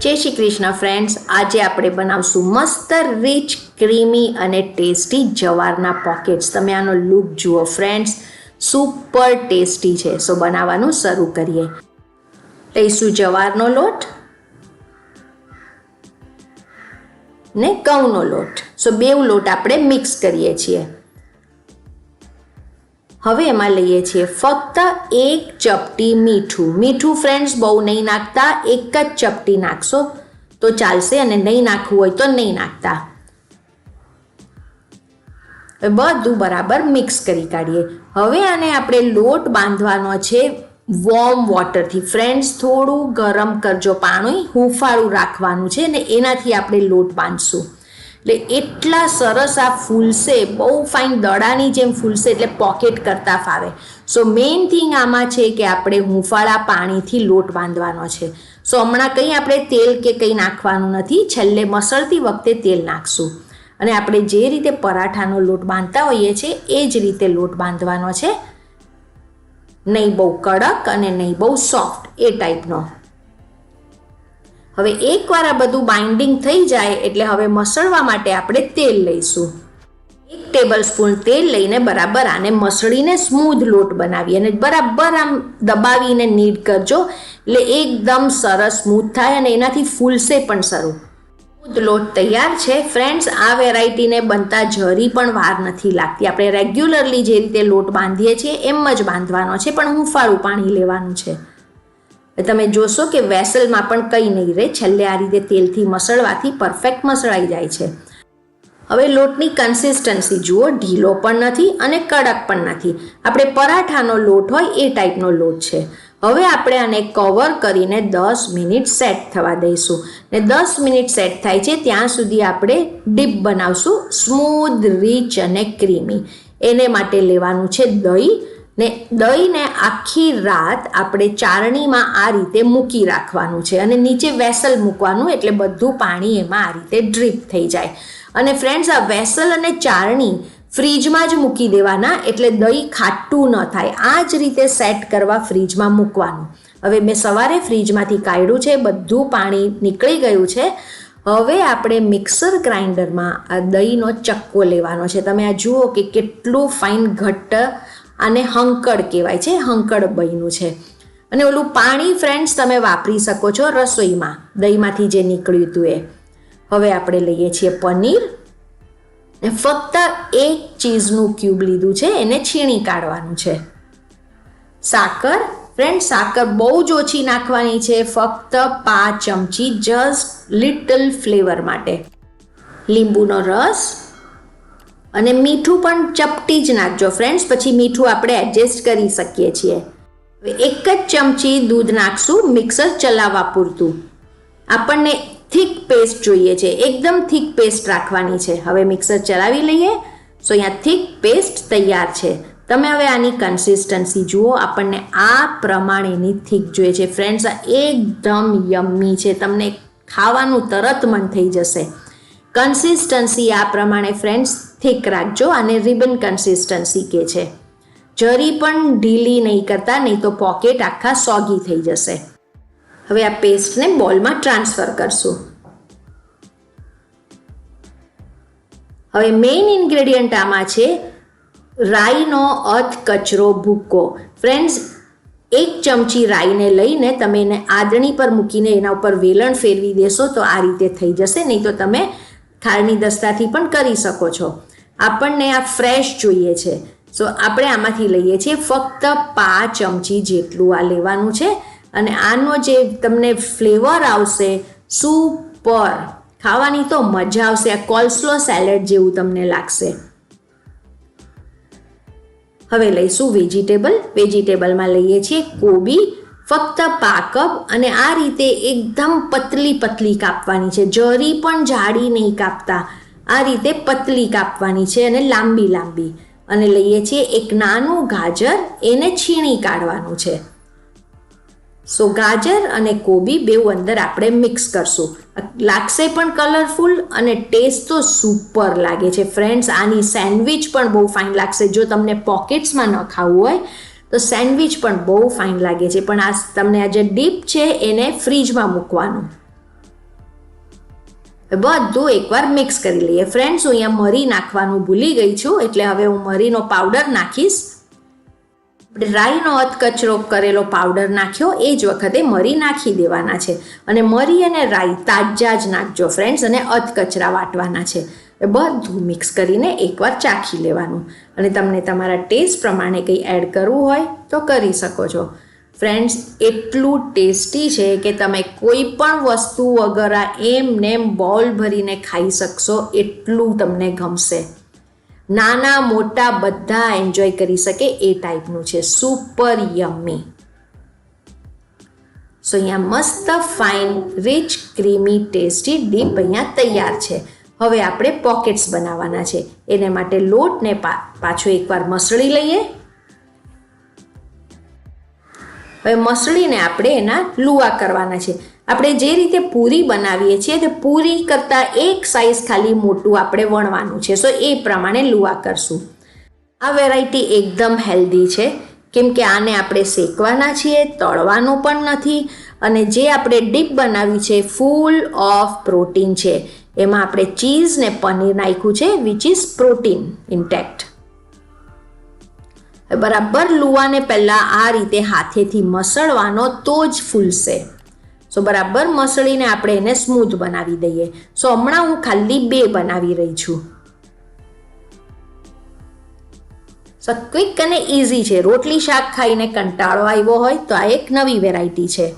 જય શ્રી કૃષ્ણ ફ્રેન્ડ્સ આજે આપણે બનાવશું મસ્ત રીચ ક્રીમી અને ટેસ્ટી જવારના પોકેટ્સ તમે આનો લુક જુઓ ફ્રેન્ડ્સ સુપર ટેસ્ટી છે. સો બનાવવાનું શરૂ કરીએ. લઈશું જવારનો લોટ ને ઘઉંનો લોટ. સો બેવ લોટ આપણે મિક્સ કરીએ છીએ. હવે એમાં લઈએ છીએ ફક્ત એક ચપટી મીઠું. મીઠું ફ્રેન્ડ્સ બહુ નહીં નાખતા, એક જ ચપટી નાખશો. તો ચાલશે અને નહીં નાખવું હોય તો નહીં નાખતા. બધું બરાબર મિક્સ કરી કાઢીએ. હવે આને આપણે લોટ બાંધવાનો છે વોર્મ વોટરથી ફ્રેન્ડ્સ થોડું ગરમ કરજો પાણી. હુંફાળું રાખવાનું છે ને એનાથી આપણે લોટ બાંધશું. એટલે એટલા સરસ આ ફૂલશે બહુ ફાઇન દડાની જેમ ફૂલશે એટલે પોકેટ કરતા ફાવે. સો મેઇન થિંગ આમાં છે કે આપણે હુંફાળા પાણીથી લોટ બાંધવાનો છે. સો હમણાં કંઈ આપણે તેલ કે કંઈ નાખવાનું નથી, છેલ્લે મસળતી વખતે તેલ નાખશું. અને આપણે જે રીતે પરાઠાનો લોટ બાંધતા હોઈએ છીએ એ જ રીતે લોટ બાંધવાનો છે. નહીં બહુ કડક અને નહીં બહુ સોફ્ટ એ ટાઈપનો હવે એકવાર આ બધું બાઇન્ડિંગ થઈ જાય એટલે હવે મસળવા માટે આપણે તેલ લઈશું. એક ટેબલ સ્પૂન તેલ લઈને બરાબર આને મસળીને સ્મૂધ લોટ બનાવીએ અને બરાબર આમ દબાવીને નીડ કરજો. એટલે એકદમ સરસ સ્મૂથ થાય અને એનાથી ફૂલશે પણ સારું સ્મૂધ લોટ તૈયાર છે. ફ્રેન્ડ્સ આ વેરાયટીને બનતા જરી પણ વાર નથી લાગતી. આપણે રેગ્યુલરલી જે રીતે લોટ બાંધીએ છીએ એમ જ બાંધવાનો છે, પણ હુંફાળું પાણી લેવાનું છે. તમે જોશો કે વેસલમાં પણ કંઈ નહીં રહે છેલ્લે આ રીતે તેલથી મસળવાથી પરફેક્ટ મસળાઈ જાય છે. હવે લોટની કન્સિસ્ટન્સી જુઓ. ઢીલો પણ નથી અને કડક પણ નથી. આપણે પરાઠાનો લોટ હોય એ ટાઈપનો લોટ છે. હવે આપણે આને કવર કરીને દસ મિનિટ સેટ થવા દઈશું. ને દસ મિનિટ સેટ થાય છે ત્યાં સુધી આપણે ડીપ બનાવશું. સ્મૂધ રીચ અને ક્રીમી એને માટે લેવાનું છે દહીં. ને દહીંને આખી રાત આપણે ચારણીમાં આ રીતે મૂકી રાખવાનું છે અને નીચે વેસલ મૂકવાનું એટલે બધું પાણી એમાં આ રીતે ડ્રીપ થઈ જાય. અને ફ્રેન્ડ્સ આ વેસલ અને ચારણી ફ્રીજમાં જ મૂકી દેવાના એટલે દહીં ખાટું ન થાય. આ જ રીતે સેટ કરવા ફ્રીજમાં મૂકવાનું. હવે મેં સવારે ફ્રીજમાંથી કાઢ્યું છે, બધું પાણી નીકળી ગયું છે. હવે આપણે મિક્સર ગ્રાઇન્ડરમાં આ દહીંનો ચક્કો લેવાનો છે. તમે આ જુઓ કે કેટલું ફાઇન ઘટ્ટ આને હંકડ કહેવાય છે હંકડ બન્યું છે. અને ઓલું પાણી ફ્રેન્ડ્સ તમે વાપરી શકો છો રસોઈમાં. દહીંમાંથી જે નીકળ્યું હતું એ. હવે આપણે લઈએ છીએ પનીર. ને ફક્ત એક ચીઝનું ક્યુબ લીધું છે, એને છીણી કાઢવાનું છે. સાકર ફ્રેન્ડ સાકર બહુ જ ઓછી નાખવાની છે, ફક્ત પાંચ ચમચી જસ્ટ લિટલ ફ્લેવર માટે. લીંબુનો રસ અને મીઠું પણ ચપટી જ નાખજો ફ્રેન્ડ્સ પછી મીઠું આપણે એડજસ્ટ કરી શકીએ છીએ. એક જ ચમચી દૂધ નાખશું મિક્સર ચલાવવા પૂરતું. આપણને થીક પેસ્ટ જોઈએ છે, એકદમ થીક પેસ્ટ રાખવાની છે. હવે મિક્સર ચલાવી લઈએ સો અહીંયા થીક પેસ્ટ તૈયાર છે. તમે હવે આની કન્સિસ્ટન્સી જુઓ, આપણને આ પ્રમાણેની થીક જોઈએ છે. ફ્રેન્ડ્સ આ એકદમ યમ્મી છે. તમને ખાવાનું તરત મન થઈ જશે. કન્સિસ્ટન્સી આ પ્રમાણે ફ્રેન્ડ્સ થીક રાખજો અને રિબન કન્સિસ્ટન્સી કે છે. જરી પણ ઢીલી નહીં કરતા, નહીં તો પોકેટ આખા સોગી થઈ જશે. હવે આ પેસ્ટને બોલમાં ટ્રાન્સફર કરશું. હવે મેઇન ઇન્ગ્રેડિયન્ટ આમાં છે રાઈનો અથ કચરો ભૂક્કો ફ્રેન્ડ્સ એક ચમચી રાઈને લઈને તમે એને આદણી પર મૂકીને એના ઉપર વેલણ ફેરવી દેશો તો આ રીતે થઈ જશે, નહીં તો તમે થાળની દસ્તાથી પણ કરી શકો છો. આપણને આ ફ્રેશ જોઈએ છે. સો આપણે આમાંથી લઈએ છીએ ફક્ત પાંચ ચમચી જેટલું આ લેવાનું છે. અને આનો જે તમને ફ્લેવર આવશે, સુપર. ખાવાની તો મજા આવશે, આ કોલ્સલો સેલેડ જેવું તમને લાગશે. હવે લઈશું વેજીટેબલ. વેજીટેબલમાં લઈએ છીએ કોબી ફક્ત પાકપ અને આ રીતે એકદમ પતલી પતલી કાપવાની છે. જરી પણ જાડી નહીં કાપતા. આ રીતે પતલી કાપવાની છે અને લાંબી લાંબી. અને લઈએ છીએ એક નાનું ગાજર, એને છીણી કાઢવાનું છે. સો ગાજર અને કોબી બેઉ અંદર આપણે મિક્સ કરશું. લાગશે પણ કલરફુલ અને ટેસ્ટ તો સુપર લાગે છે. ફ્રેન્ડ્સ આની સેન્ડવિચ પણ બહુ ફાઇન લાગશે. જો તમને પોકેટ્સમાં ન ખાવું હોય તો સેન્ડવિચ પણ બહુ ફાઇન લાગે છે. પણ આ તમને આ જે ડીપ છે, એને ફ્રીજમાં મૂકવાનું. બધું એકવાર મિક્સ કરી લઈએ. ફ્રેન્ડ્સ હું અહીંયા મરી નાખવાનું ભૂલી ગઈ છું, એટલે હવે હું મરીનો પાવડર નાખીશ. રાઈનો અધકચરો કરેલો પાવડર નાખ્યો, એ જ વખતે મરી નાખી દેવાના છે. અને મરી અને રાઈ તાજા જ નાખજો ફ્રેન્ડ્સ અને અધકચરા વાટવાના છે. બધું મિક્સ કરીને એકવાર ચાખી લેવાનું. અને તમને તમારા ટેસ્ટ પ્રમાણે કંઈ એડ કરવું હોય તો કરી શકો છો. ફ્રેન્ડ્સ એટલું ટેસ્ટી છે કે તમે કોઈ પણ વસ્તુ વગર આ એમ નેમ બોલ ભરીને ખાઈ શકશો, એટલું તમને ગમશે. નાના મોટા બધા એન્જોય કરી શકે એ ટાઈપનું છે. સુપર યમ્મી સો અહીંયા મસ્ત fine rich creamy tasty dip અહીંયા તૈયાર છે. હવે આપણે પોકેટ્સ બનાવવાના છે. એને માટે લોટને પાછો એકવાર મસળી લઈએ. હવે મસળીને આપણે એના લુવા કરવાના છે. આપણે જે રીતે પૂરી બનાવીએ છીએ તે પૂરી કરતાં એક સાઈઝ ખાલી મોટું આપણે વણવાનું છે. સો એ પ્રમાણે લુવા કરશું. આ વેરાયટી એકદમ હેલ્ધી છે. કેમ કે આને આપણે શેકવાના છીએ, તળવાનું પણ નથી. અને જે આપણે ડીપ બનાવી છે ફૂલ ઓફ પ્રોટીન છે. એમાં આપણે ચીઝ ને પનીર નાખ્યું છે વિચ ઇઝ પ્રોટીન ઇન્ટેક્ટ બરાબર લુવાને પહેલાં આ રીતે હાથેથી મસળવાનો તો જ ફૂલશે. સો બરાબર મસળીને આપણે એને સ્મૂથ બનાવી દઈએ. સો હમણાં હું ખાલી બે બનાવી રહી છું. સો ક્વિક અને ઇઝી છે. રોટલી શાક ખાઈને કંટાળો આવ્યો હોય તો આ એક નવી વેરાયટી છે.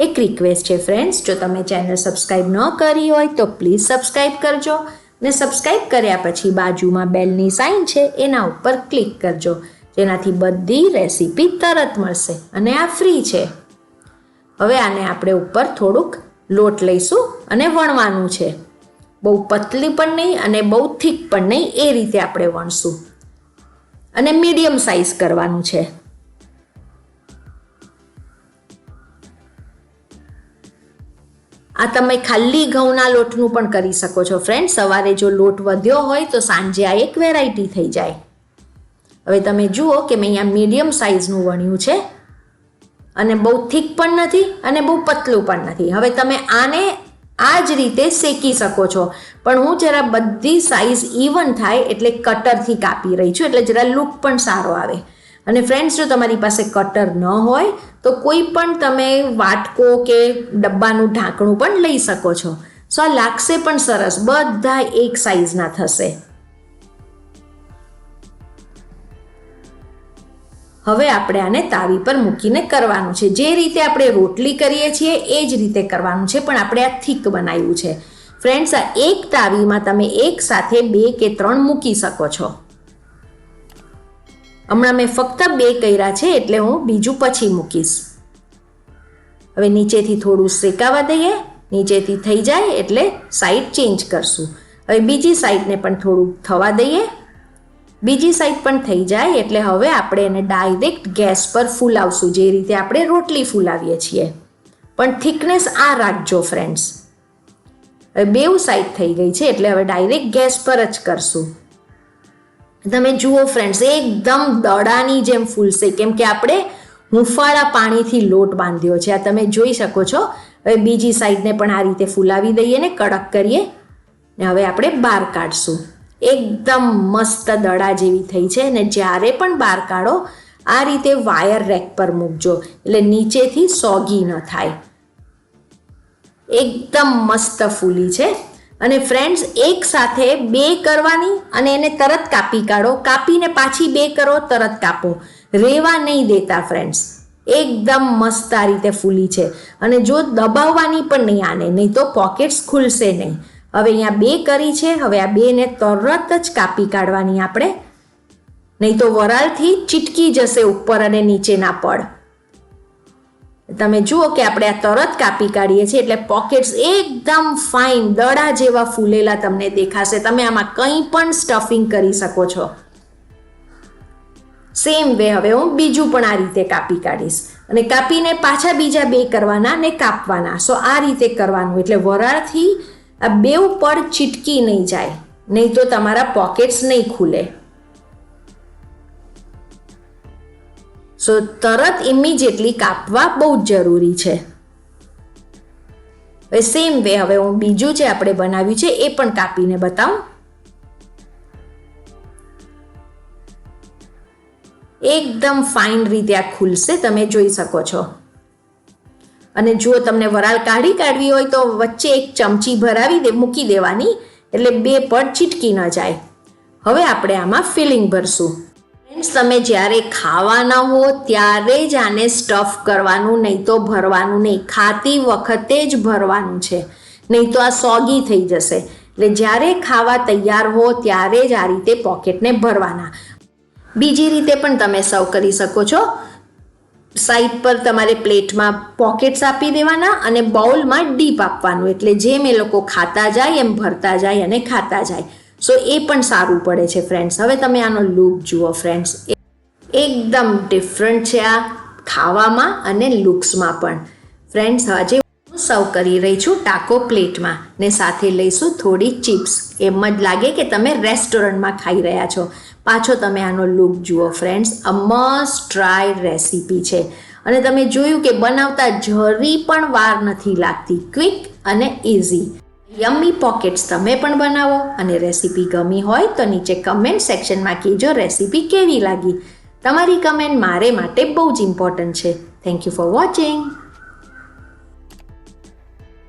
એક રિક્વેસ્ટ છે ફ્રેન્ડ્સ જો તમે ચેનલ સબસ્ક્રાઈબ ન કરી હોય તો પ્લીઝ સબસ્ક્રાઈબ કરજો ને સબસ્ક્રાઈબ કર્યા પછી બાજુમાં બેલની સાઇન છે એના ઉપર ક્લિક કરજો. જેનાથી બધી રેસીપી તરત મળશે અને આ ફ્રી છે. હવે આને આપણે ઉપર થોડુંક લોટ લઈશું અને વણવાનું છે. બહુ પતલી પણ નહીં અને બહુ થીક પણ નહીં એ રીતે આપણે વણશું. અને મીડિયમ સાઇઝ કરવાનું છે. આ તમે ખાલી ઘઉંના લોટનું પણ કરી શકો છો ફ્રેન્ડ સવારે જો લોટ વધ્યો હોય તો સાંજે આ એક વેરાયટી થઈ જાય. હવે તમે જુઓ કે મેં અહીંયા મીડિયમ સાઇઝનું વણ્યું છે. અને બહુ થીક પણ નથી અને બહુ પતલું પણ નથી. હવે તમે આને આ જ રીતે શેકી શકો છો. પણ હું જરા બધી સાઇઝ ઇવન થાય એટલે કટરથી કાપી રહી છું, એટલે જરા લુક પણ સારો આવે. અને ફ્રેન્ડ્સ જો તમારી પાસે કટર ન હોય, તો કોઈ પણ તમે વાટકો કે ડબ્બાનું ઢાંકણું પણ લઈ શકો છો. સો આ લાગશે પણ સરસ. બધા એક સાઈઝના થશે. હવે આપણે આને તાવી પર મૂકીને કરવાનું છે. જે રીતે આપણે રોટલી કરીએ છીએ, એ જ રીતે કરવાનું છે, પણ આપણે આ થીક બનાવ્યું છે. ફ્રેન્ડ્સ આ એક તાવીમાં તમે એક સાથે બે કે ત્રણ મૂકી શકો છો. હમણાં મેં ફક્ત બે કર્યા છે એટલે હું બીજું પછી મૂકીશ. હવે નીચેથી થોડું શેકાવા દઈએ, નીચેથી થઈ જાય એટલે સાઈડ ચેન્જ કરશું. હવે બીજી સાઈડને પણ થોડું થવા દઈએ. બીજી સાઈડ પણ થઈ જાય એટલે હવે આપણે એને ડાયરેક્ટ ગેસ પર ફૂલાવશું, જે રીતે આપણે રોટલી ફૂલાવીએ છીએ. પણ થિકનેસ આ રાખજો ફ્રેન્ડ્સ હવે બેઉ સાઈડ થઈ ગઈ છે એટલે હવે ડાયરેક્ટ ગેસ પર જ કરશું. તમે જુઓ ફ્રેન્ડ્સ એકદમ દડાની જેમ ફૂલશે. કેમ કે આપણે હુંફાળા પાણીથી લોટ બાંધ્યો છે. આ તમે જોઈ શકો છો. હવે બીજી સાઈડને પણ આ રીતે ફૂલાવી દઈએ ને કડક કરીએ. ને હવે આપણે બહાર કાઢશું. એકદમ મસ્ત દડા જેવી થઈ છે. અને જ્યારે પણ બહાર કાઢો, આ રીતે વાયર રેક પર મૂકજો. એટલે નીચેથી સોગી ન થાય. એકદમ મસ્ત ફૂલી છે. અને ફ્રેન્ડ્સ એક સાથે બે કરવાની અને એને તરત કાપી કાઢો. કાપીને પાછી બે કરો, તરત કાપો. રેવા નહીં દેતા ફ્રેન્ડ્સ એકદમ મસ્ત આ રીતે ફૂલી છે. અને જો દબાવવાની પણ નહીં આને, નહીં તો પોકેટ્સ ખુલશે નહીં. હવે અહીંયા બે કરી છે. હવે આ બેને તરત જ કાપી કાઢવાની આપણે. નહીં તો વરાળથી ચીટકી જશે ઉપર અને નીચેના પડ. તમે જુઓ કે આપણે આ તરત કાપી કાઢીએ છીએ એટલે પોકેટ્સ એકદમ ફાઇન દડા જેવા ફૂલેલા તમને દેખાશે. તમે આમાં કંઈ પણ સ્ટફિંગ કરી શકો છો. સેમ વે હવે હું બીજું પણ આ રીતે કાપી કાઢીશ. અને કાપીને પાછા બીજા બે કરવાના ને કાપવાના. સો આ રીતે કરવાનું. એટલે વરાળથી આ બેવ પર ચીટકી નહીં જાય. નહીં તો તમારા પોકેટ્સ નહીં ખુલે. સો તરત ઇમિજિએટલી કાપવા બહુ જ જરૂરી છે. સેમ વે હવે હું બીજું જે આપણે બનાવ્યું છે, એ પણ કાપીને બતાવું. એકદમ ફાઇન રીતે આ ખુલશે, તમે જોઈ શકો છો. અને જો તમને વરાળ કાઢી કાઢવી હોય તો વચ્ચે એક ચમચી ભરાવી દે, મૂકી દેવાની, એટલે બે પડ ચીટકી ન જાય. હવે આપણે આમાં ફિલિંગ ભરશું. ફ્રેન્ડ્સ તમે જ્યારે ખાવાના હો, ત્યારે જ આને સ્ટફ કરવાનું, નહીં તો ભરવાનું નહીં. ખાતી વખતે જ ભરવાનું છે. નહીં તો આ સોગી થઈ જશે. એટલે જ્યારે ખાવા તૈયાર હો, ત્યારે જ આ રીતે પોકેટને ભરવાના. બીજી રીતે પણ તમે સર્વ કરી શકો છો. સાઈડ પર તમારે પ્લેટમાં પોકેટ્સ આપી દેવાના અને બાઉલમાં ડીપ આપવાનું. એટલે જેમ એ લોકો ખાતા જાય, એમ ભરતા જાય અને ખાતા જાય. સો એ પણ સારું પડે છે ફ્રેન્ડ્સ હવે તમે આનો લુક જુઓ ફ્રેન્ડ્સ એકદમ ડિફરન્ટ છે આ ખાવામાં અને લુક્સમાં પણ. ફ્રેન્ડ્સ આજે હું સર્વ કરી રહી છું ટાકો પ્લેટમાં ને સાથે લઈશું થોડી ચિપ્સ. એમ જ લાગે કે તમે રેસ્ટોરન્ટમાં ખાઈ રહ્યા છો. પાછો તમે આનો લુક જુઓ friends a must try recipe છે. અને તમે જોયું કે બનાવતા જરી પણ વાર નથી લાગતી. ક્વિક અને ઇઝી યમ્મી પોકેટ્સ તમે પણ બનાવો અને રેસીપી ગમી હોય તો નીચે કમેન્ટ સેક્શનમાં કહેજો રેસીપી કેવી લાગી. તમારી કમેન્ટ મારે માટે બહુ જ ઇમ્પોર્ટન્ટ છે. Thank you for watching